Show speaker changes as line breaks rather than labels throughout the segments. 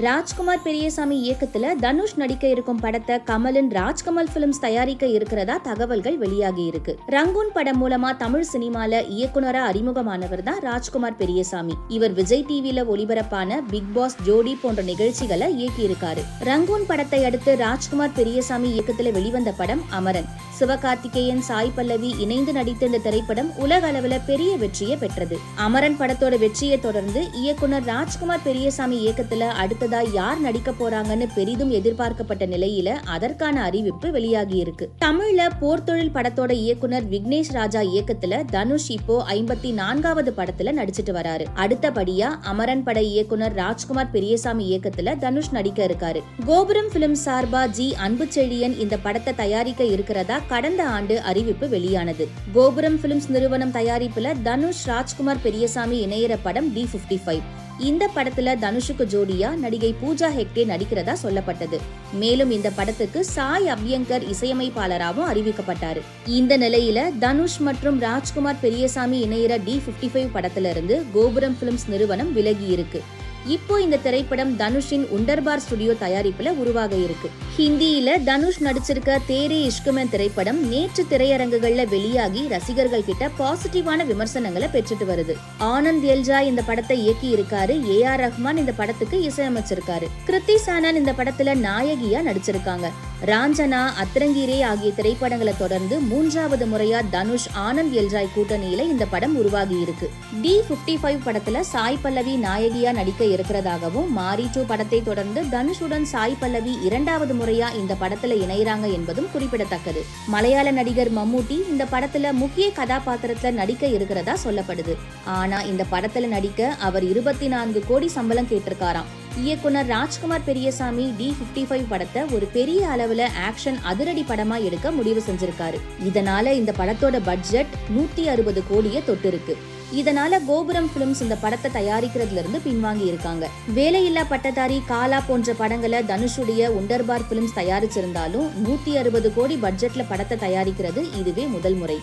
ராஜ்குமார் பெரியசாமி இயக்கத்துல தனுஷ் நடிக்க இருக்கும் படத்தை கமலின் ராஜ்கமல் பிலிம்ஸ் தயாரிக்க இருக்கிறதா தகவல்கள் வெளியாகி இருக்கு. ரங்கூன் படம் மூலமா தமிழ் சினிமால இயக்குனரா அறிமுகமானவர் தான் ராஜ்குமார் பெரியசாமி. இவர் விஜய் டிவில ஒளிபரப்பான பிக் பாஸ் ஜோடி போன்ற நிகழ்ச்சிகளை இயக்கியிருக்காரு. ரங்கூன் படத்தை அடுத்து ராஜ்குமார் பெரியசாமி இயக்கத்துல வெளிவந்த படம் அமரன். சிவகார்த்திகேயன் சாய் பல்லவி இணைந்து நடித்த இந்த திரைப்படம் உலக அளவுல பெரிய வெற்றியை பெற்றது. அமரன் படத்தோட வெற்றியை தொடர்ந்து இயக்குனர் ராஜ்குமார் பெரியசாமி இயக்கத்துல அடுத்ததா யார் நடிக்க போறாங்கன்னு பெரிதும் எதிர்பார்க்கப்பட்ட நிலையில அதற்கான அறிவிப்பு வெளியாகி இருக்கு. தமிழ்ல போர்த்தொழில் படத்தோட இயக்குனர் விக்னேஷ் ராஜா இயக்கத்துல தனுஷ் இப்போ ஐம்பத்தி நான்காவது படத்துல நடிச்சிட்டு வராரு. அடுத்தபடியா அமரன் பட இயக்குனர் ராஜ்குமார் பெரியசாமி இயக்கத்துல தனுஷ் நடிக்க இருக்காரு. கோபுரம் பிலிம் சார்பா ஜி அன்புச்செழியன் இந்த படத்தை தயாரிக்க இருக்கிறதா கடந்த ஆண்டு அறிவிப்பு வெளியானது. கோபுரம் பிலிம்ஸ் நிறுவனம் தயாரிப்புல தனுஷ் ராஜ்குமார் பெரியசாமி இணையற படம் டி பிப்டி ஃபைவ் இந்த படத்துல தனுஷுக்கு ஜோடியா நடிகை பூஜா ஹெக்டே நடிக்கிறதா சொல்லப்பட்டது. மேலும் இந்த படத்துக்கு சாய் அபியங்கர் இசையமைப்பாளராகவும் அறிவிக்கப்பட்டாரு. இந்த நிலையில தனுஷ் மற்றும் ராஜ்குமார் பெரியசாமி இணையிற டி பிப்டி ஃபைவ் படத்திலிருந்து கோபுரம் பிலிம்ஸ் நிறுவனம் விலகி இருக்கு இப்போ இந்த திரைப்படம் தனுஷின் உண்டர்பார் ஸ்டுடியோ தயாரிப்புல உருவாக இருக்கு. ஹிந்தியில தனுஷ் நடிச்சிருக்க தேரே இஷ்குமன் திரைப்படம் நேற்று திரையரங்குகள்ல வெளியாகி ரசிகர்கள் கிட்ட பாசிட்டிவான விமர்சனங்களை பெற்றுட்டு வருது. ஆனந்த் எல்ஜா இந்த படத்தை இயக்கி இருக்காரு ஏ ஆர் ரஹ்மான் இந்த படத்துக்கு இசையமைச்சிருக்காரு. கிருத்தி சானன் இந்த படத்துல நாயகியா நடிச்சிருக்காங்க. ராஞ்சனா அத்திரங்கீரே ஆகிய திரைப்படங்களை தொடர்ந்து மூன்றாவது முறையா தனுஷ் ஆனந்த் எல்ராய் கூட்டணியில இந்த படம் உருவாகி இருக்கு. டி பிப்டி ஃபைவ் படத்துல சாய் பல்லவி நாயகியா நடிக்க இருக்கிறதாகவும் மாரி டூ படத்தை தொடர்ந்து தனுஷுடன் சாய் பல்லவி இரண்டாவது முறையா இந்த படத்துல இணையறாங்க என்பதும் குறிப்பிடத்தக்கது. மலையாள நடிகர் மம்மூட்டி இந்த படத்துல முக்கிய கதாபாத்திரத்துல நடிக்க இருக்கிறதா சொல்லப்படுது. ஆனா இந்த படத்துல நடிக்க அவர் இருபத்தி நான்கு கோடி சம்பளம் கேட்டிருக்காராம். இயக்குனர் Rajkumar Periyasamy D fifty five படத்தை ஒரு பெரிய அளவுல ஆக்ஷன் அதிரடி படமா எடுக்க முடிவு செஞ்சிருக்காரு. இதனால இந்த படத்தோட பட்ஜெட் நூத்தி அறுபது கோடியை தொட்டிருக்கு. இதனால கோபுரம் பிலிம்ஸ் இந்த படத்தை தயாரிக்கிறதுல இருந்து பின்வாங்கி இருக்காங்க. வேலையில்லா பட்டதாரி காலா போன்ற படங்களை தனுஷுடைய உண்டர்பார் பிலிம்ஸ் தயாரிச்சிருந்தாலும் நூத்தி அறுபது கோடி பட்ஜெட்ல படத்தை தயாரிக்கிறது இதுவே முதல் முறை.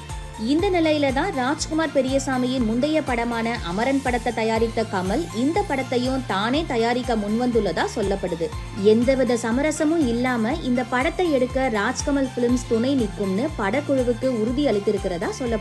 இந்த நிலையில தான் ராஜ்குமார் பெரியசாமியின் முந்தைய படமான அமரன் படத்தை தயாரித்த கமல் இந்த படத்தையும் தானே தயாரிக்க முன்வந்துள்ளதா சொல்லப்படுது. எந்தவித சமரசமும் இல்லாம இந்த படத்தை எடுக்க ராஜ்கமல் பிலிம்ஸ் துணை நிற்கும்னு படக்குழுவுக்கு உறுதி அளித்திருக்கிறதா சொல்லப்படுது.